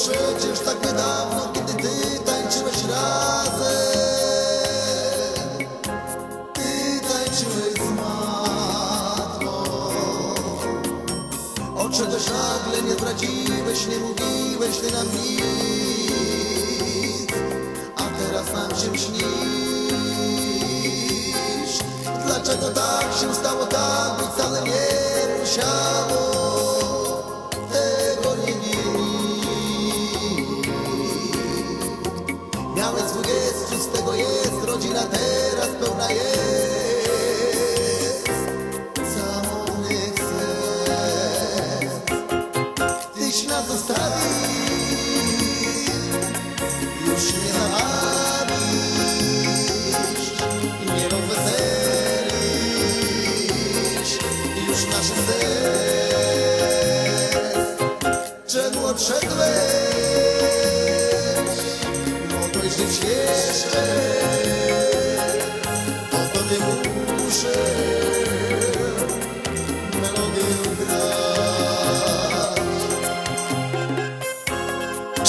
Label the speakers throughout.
Speaker 1: przecież tak niedawno, kiedy ty tańczyłeś razem. Ty tańczyłeś z matką. Odszedłeś nagle, nie zdradziłeś, nie mówiłeś ty nam nic. A teraz nam się śnisz. Dlaczego tak się stało, tak być wcale nie musiało. Jest, rodzina teraz pełna jest. Samotnych serc. Tyś nas zostawił, już nie zabawisz, nie rozweselisz już naszych serc. Czemu odszedłeś? Mogłeś żyć jeszcze,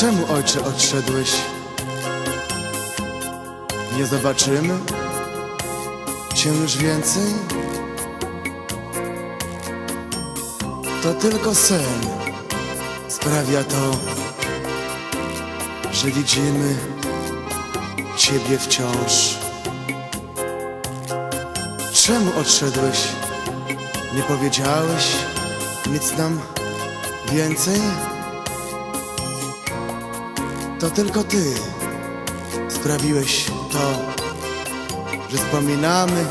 Speaker 2: Czemu, ojcze, odszedłeś? Nie zobaczymy cię już więcej? To tylko sen sprawia to, że widzimy Ciebie wciąż. Czemu odszedłeś? Nie powiedziałeś nic nam więcej? To tylko Ty sprawiłeś to, że wspominamy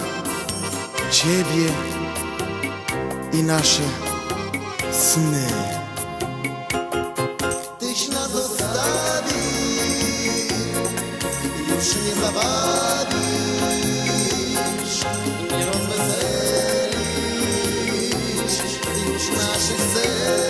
Speaker 2: Ciebie i nasze sny.
Speaker 1: Tyś nas zostawił, już nie zabawisz, nie rozweselisz już naszych serc.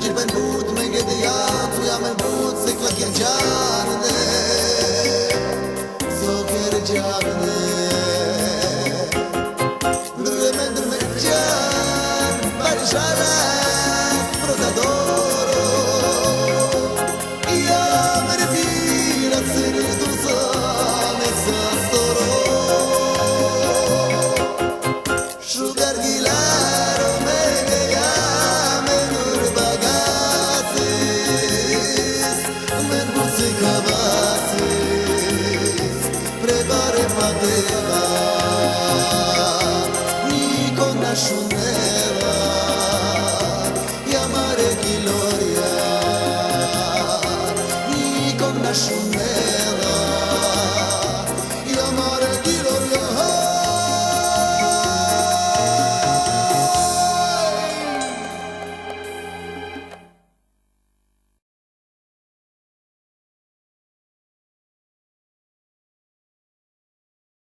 Speaker 1: Legit bătut, mege de iat Tu am vrut să clac în gearne Să o chiar gearne Música vai